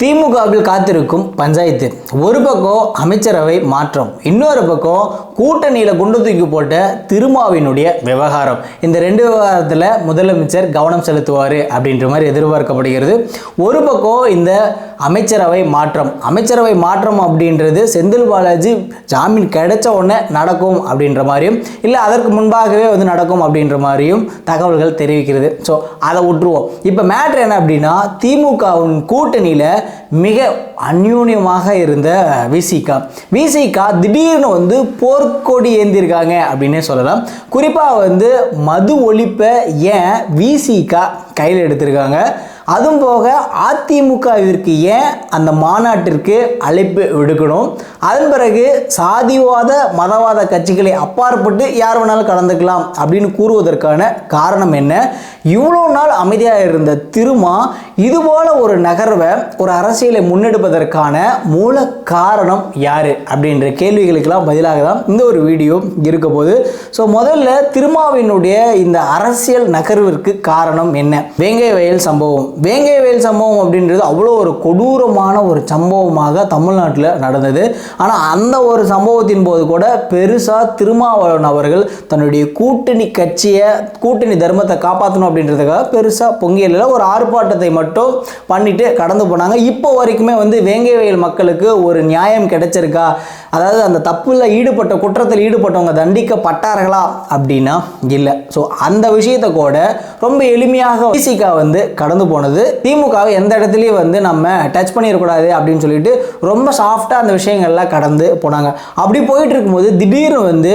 திமுகவில் காத்திருக்கும் பஞ்சாயத்து. ஒரு பக்கம் அமைச்சரவை மாற்றம் இன்னொரு பக்கம் கூட்டணியில் குண்டு தூக்கி போட்ட திருமாவினுடைய விவகாரம். இந்த ரெண்டு விவகாரத்தில் முதலமைச்சர் கவனம் செலுத்துவார் அப்படின்ற மாதிரி எதிர்பார்க்கப்படுகிறது. ஒரு பக்கம் இந்த அமைச்சரவை மாற்றம். அமைச்சரவை மாற்றம் அப்படின்றது செந்தில் பாலாஜி ஜாமீன் கிடைச்ச உடனே நடக்கும் அப்படின்ற மாதிரியும் இல்லை அதற்கு முன்பாகவே வந்து நடக்கும் அப்படின்ற மாதிரியும் தகவல்கள் தெரிவிக்கிறது. ஸோ அதை விட்டுருவோம் இப்போ மேட்ரு என்ன அப்படின்னா திமுகவின் கூட்டணியில் மிக அந்யூன்யமாக இருந்த விசிகா. விசிகா திடீர்னு வந்து போர்க்கொடி ஏந்திருக்காங்க அப்படின்னே சொல்லலாம். குறிப்பாக வந்து மது ஒழிப்பை ஏன் விசிகா கையில் எடுத்திருக்காங்க? அதுவும் போக அதிமுகவிற்கு ஏன் அந்த மாநாட்டிற்கு அழைப்பு விடுக்கணும்? அதன் பிறகு சாதிவாத மதவாத கட்சிகளை அப்பாற்பட்டு யார் வேணாலும் கலந்துக்கலாம் அப்படின்னு கூறுவதற்கான காரணம் என்ன? இவ்வளோ நாள் அமைதியாக இருந்த திருமா இதுபோல ஒரு நகர்வை ஒரு அரசியலை முன்னெடுப்பதற்கான மூல காரணம் யார்? அப்படின்ற கேள்விகளுக்கெல்லாம் பதிலாக தான் இந்த ஒரு வீடியோ இருக்க போது ஸோ முதல்ல திருமாவினுடைய இந்த அரசியல் நகர்விற்கு காரணம் என்ன? வேங்கை வயல் சம்பவம். வேங்கைவயல் சம்பவம் அப்படின்றது அவ்வளோ ஒரு கொடூரமான ஒரு சம்பவமாக தமிழ்நாட்டில் நடந்தது. ஆனால் அந்த ஒரு சம்பவத்தின் போது கூட பெருசாக திருமாவளவன் அவர்கள் தன்னுடைய கூட்டணி கட்சியை கூட்டணி தர்மத்தை காப்பாற்றணும் அப்படின்றதுக்காக பெருசாக பொங்கியலில் ஒரு ஆர்ப்பாட்டத்தை மட்டும் பண்ணிட்டு கடந்து போனாங்க. இப்போ வரைக்குமே வந்து வேங்கை வயல் மக்களுக்கு ஒரு நியாயம் கிடைச்சிருக்கா? அதாவது அந்த தப்பில் ஈடுபட்ட குற்றத்தில் ஈடுபட்டவங்க தண்டிக்கப்பட்டார்களா அப்படின்னா இல்லை. ஸோ அந்த விஷயத்தை கூட ரொம்ப எளிமையாக விசிகா வந்து கடந்து போனது. திமுகவை எந்த இடத்துலையும் வந்து நம்ம டச் பண்ணிடக்கூடாது அப்படின்னு சொல்லிட்டு ரொம்ப சாஃப்டாக அந்த விஷயங்கள்லாம் கடந்து போனாங்க. அப்படி போயிட்டு இருக்கும்போது திடீர்னு வந்து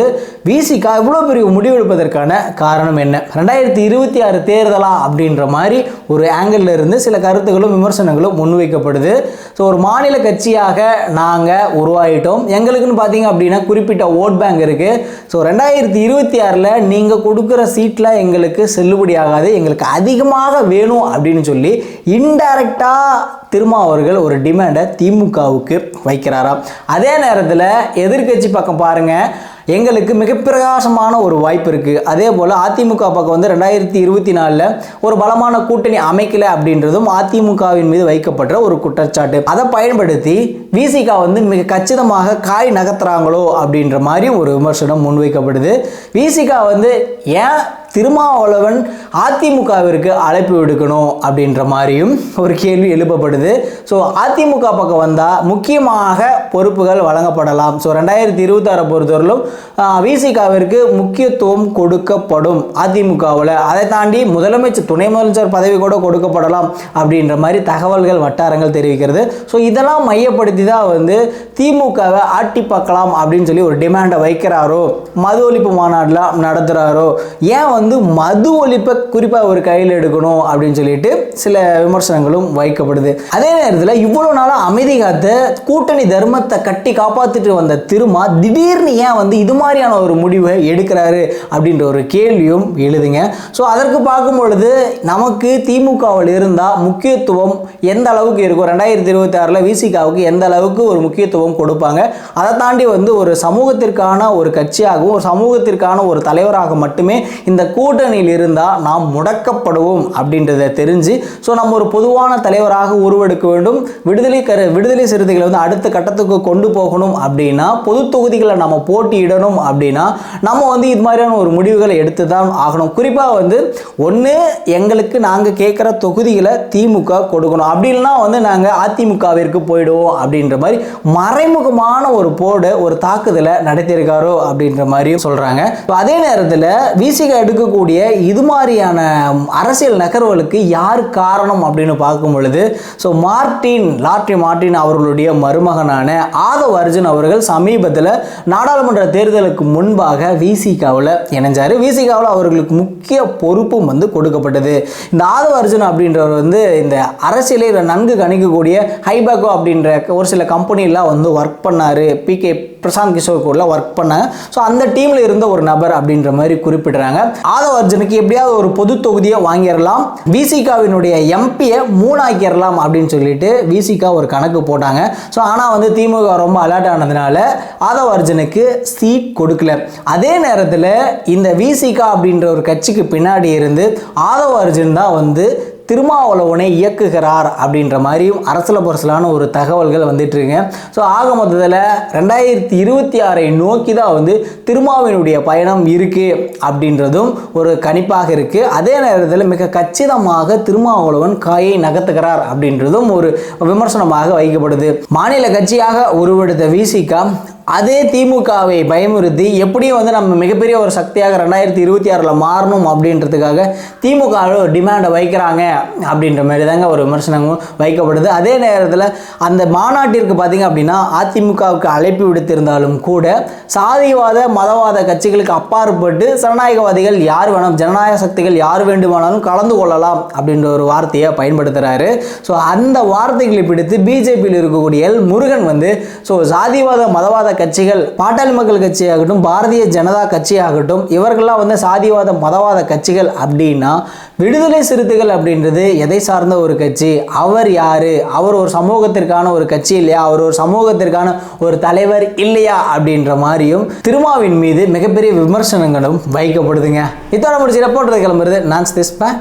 விசிகா இவ்வளோ பெரிய முடிவெடுப்பதற்கான காரணம் என்ன? ரெண்டாயிரத்தி இருபத்தி ஆறு தேர்தலா அப்படின்ற மாதிரி ஒரு ஆங்கிளில் இருந்து சில கருத்துக்களும் விமர்சனங்களும் முன்வைக்கப்படுது. ஸோ ஒரு மாநில கட்சியாக நாங்கள் உருவாகிட்டோம் எங்களுக்குன்னு பார்த்தீங்க அப்படின்னா குறிப்பிட்ட ஓட் பேங்க் இருக்குது ஸோ ரெண்டாயிரத்தி இருபத்தி ஆறில் நீங்கள் கொடுக்குற சீட்டில் எங்களுக்கு செல்லுபடி ஆகாது. எங்களுக்கு அதிகமாக வேணும் அப்படின்னு சொல்லி இன்டைரக்டாக திருமா அவர்கள் ஒரு டிமாண்டை திமுகவுக்கு வைக்கிறாராம். அதே நேரத்தில் எதிர்க்கட்சி பக்கம் பாருங்கள் எங்களுக்கு மிக பிரகாசமான ஒரு வாய்ப்பு இருக்குது அதே போல் அதிமுக பக்கம் வந்து ரெண்டாயிரத்தி இருபத்தி நாலில் ஒரு பலமான கூட்டணி அமைக்கலை அப்படின்றதும் அதிமுகவின் மீது வைக்கப்பட்ட ஒரு குற்றச்சாட்டு. அதை பயன்படுத்தி விசிகா வந்து மிக கச்சிதமாக காய் நகர்த்துறாங்களோ அப்படின்ற மாதிரி ஒரு விமர்சனம் முன்வைக்கப்படுது. விசிகா வந்து ஏன் திருமாவளவன் அதிமுகவிற்கு அழைப்பு விடுக்கணும் அப்படின்ற மாதிரியும் ஒரு கேள்வி எழுப்பப்படுது. ஸோ அதிமுக பக்கம் வந்தால் முக்கியமாக பொறுப்புகள் வழங்கப்படலாம். ஸோ ரெண்டாயிரத்தி இருபத்தாறை பொறுத்தவரையிலும் விசிகாவிற்கு முக்கியத்துவம் கொடுக்கப்படும் அதிமுகவில். அதை தாண்டி முதலமைச்சர் துணை முதலமைச்சர் பதவி கூட கொடுக்கப்படலாம் அப்படின்ற மாதிரி தகவல்கள் வட்டாரங்கள் தெரிவிக்கிறது. ஸோ இதெல்லாம் மையப்படுத்தி தான் வந்து திமுகவை ஆட்டி பார்க்கலாம் அப்படின்னு சொல்லி ஒரு டிமாண்டை வைக்கிறாரோ மது ஒழிப்பு மாநாடுலாம் நடத்துகிறாரோ ஏன் வந்து வந்து மது ஒழிப்பை குறிப்பாக ஒரு கையில் எடுக்கணும் அப்படின்னு சொல்லிட்டு சில விமர்சனங்களும் வைக்கப்படுது. அதே நேரத்தில் இவ்வளோ நாளாக அமைதி காத்த கூட்டணி தர்மத்தை கட்டி காப்பாற்றிட்டு வந்த திருமா திடீர்னு ஏன் வந்து இது மாதிரியான ஒரு முடிவை எடுக்கிறாரு அப்படின்ற ஒரு கேள்வியும் எழுதுங்க. ஸோ அதற்கு பார்க்கும் பொழுது நமக்கு திமுகவில் இருந்தால் முக்கியத்துவம் எந்த அளவுக்கு இருக்கும்? ரெண்டாயிரத்தி இருபத்தி ஆறில் விசிகாவுக்கு எந்த அளவுக்கு ஒரு முக்கியத்துவம் கொடுப்பாங்க? அதை தாண்டி வந்து ஒரு சமூகத்திற்கான ஒரு கட்சியாகவும் ஒரு சமூகத்திற்கான ஒரு தலைவராக மட்டுமே இந்த கூட்டணியில் இருந்தால் நாம் முடக்கப்படுவோம் அப்படின்றத தெரிஞ்சு ஸோ நம்ம ஒரு பொதுவான தலைவராக உருவெடுக்க வேண்டும். விடுதலை கரு விடுதலை சிறுத்தைகளை வந்து அடுத்த கட்டத்துக்கு கொண்டு போகணும் அப்படின்னா பொது தொகுதிகளை நம்ம போட்டியிடணும் அப்படின்னா நம்ம வந்து இது மாதிரியான ஒரு முடிவுகளை எடுத்து தான் ஆகணும். குறிப்பாக வந்து ஒன்று எங்களுக்கு நாங்கள் கேட்குற தொகுதிகளை திமுக கொடுக்கணும். அப்படி இல்லைன்னா வந்து நாங்கள் அதிமுகவிற்கு போயிடுவோம் அப்படின்ற மாதிரி மறைமுகமான ஒரு போடு ஒரு தாக்குதலை நடத்தியிருக்காரோ அப்படின்ற மாதிரியும் சொல்கிறாங்க அதே நேரத்தில் விசிக இருக்கக்கூடிய இது மாதிரியான அரசியல் நகர்வுகளுக்கு யார் காரணம் அப்படின்னு பார்க்கும் பொழுது ஸோ மார்டின் லாட்ரி மார்டின் அவர்களுடைய மருமகனான ஆதவ் அர்ஜுன் அவர்கள் சமீபத்தில் நாடாளுமன்ற தேர்தலுக்கு முன்பாக விசிகாவில் இணைஞ்சார். விசிகாவில் அவர்களுக்கு முக்கிய பொறுப்பும் வந்து கொடுக்கப்பட்டது. இந்த ஆதவ் அர்ஜுன் அப்படின்றவர் வந்து இந்த அரசியலை நன்கு கணிக்கக்கூடிய ஹைபேக்கோ அப்படின்ற ஒரு சில கம்பெனிலாம் வந்து ஒர்க் பண்ணார். பிகே பிரசாந்த் கிஷோர் கூட ஒர்க் பண்ணாங்க. ஸோ அந்த டீமில் இருந்த ஒரு நபர் அப்படின்ற மாதிரி குறிப்பிடுறாங்க. ஆதவ அர்ஜுனுக்கு எப்படியாவது ஒரு பொது தொகுதியை வாங்கிடலாம். விசிகாவினுடைய எம்பியை மூணாக்கிடலாம் அப்படின்னு சொல்லிட்டு விசிகா ஒரு கணக்கு போட்டாங்க. ஸோ ஆனால் வந்து திமுக ரொம்ப அலர்ட் ஆனதுனால ஆதவ அர்ஜுனுக்கு சீட் கொடுக்கல. அதே நேரத்தில் இந்த விசிகா அப்படின்ற ஒரு கட்சிக்கு பின்னாடி இருந்து ஆதவ அர்ஜுன் தான் வந்து திருமாவளவனை இயக்குகிறார் அப்படின்ற மாதிரியும் அரசல புரசலான ஒரு தகவல்கள் வந்துட்டு இருக்குங்க. ஸோ ஆக மொத்தத்தில் ரெண்டாயிரத்தி இருபத்தி ஆறை நோக்கி தான் வந்து திருமாவினுடைய பயணம் இருக்கு அப்படின்றதும் ஒரு கணிப்பாக இருக்கு. அதே நேரத்தில் மிக கச்சிதமாக திருமாவளவன் காயை நகர்த்துகிறார் அப்படின்றதும் ஒரு விமர்சனமாக வைக்கப்படுது. மாநில கட்சியாக உருவெடுத்த விசிகா அதே திமுகவை பயமுறுத்தி எப்படியும் வந்து நம்ம மிகப்பெரிய ஒரு சக்தியாக ரெண்டாயிரத்தி இருபத்தி ஆறில் மாறணும் அப்படின்றதுக்காக திமுக ஒரு டிமாண்டை வைக்கிறாங்க. அப்படின்ற மாதிரி தாங்க ஒரு விமர்சனமும் வைக்கப்படுது. அதே நேரத்தில் அந்த மாநாட்டிற்கு பார்த்தீங்க அப்படின்னா அதிமுகவுக்கு அழைப்பு விடுத்திருந்தாலும் கூட சாதிவாத மதவாத கட்சிகளுக்கு அப்பாற்பட்டு ஜனநாயகவாதிகள் யார் வேணும் ஜனநாயக சக்திகள் யார் வேண்டுமானாலும் கலந்து கொள்ளலாம் அப்படின்ற ஒரு வார்த்தையை பயன்படுத்துகிறாரு ஸோ அந்த வார்த்தைகளை பிடித்து பிஜேபியில் இருக்கக்கூடிய எல் முருகன் வந்து ஸோ சாதிவாத மதவாத கட்சிகள் பாட்டாளி மக்கள் கட்சியாகட்டும் பாரதிய ஜனதா கட்சியாகட்டும் இவர்கள்லாம் வந்து சாதிவாத மதவாத கட்சிகள் அப்படின்னா விடுதலை சிறுத்தைகள் அப்படின்றது எதை சார்ந்த ஒரு கட்சி? அவர் யாரு? அவர் ஒரு சமூகத்திற்கான ஒரு கட்சி இல்லையா? அவர் ஒரு சமூகத்திற்கான ஒரு தலைவர் இல்லையா? அப்படின்ற மாதிரியும் திருமாவின் மீது மிகப்பெரிய விமர்சனங்களும் வைக்கப்படுதுங்க. இத்தோட முடிச்சு ரெப்போர்ட் கிளம்புறது நான் ஸ்திஸ்பேன்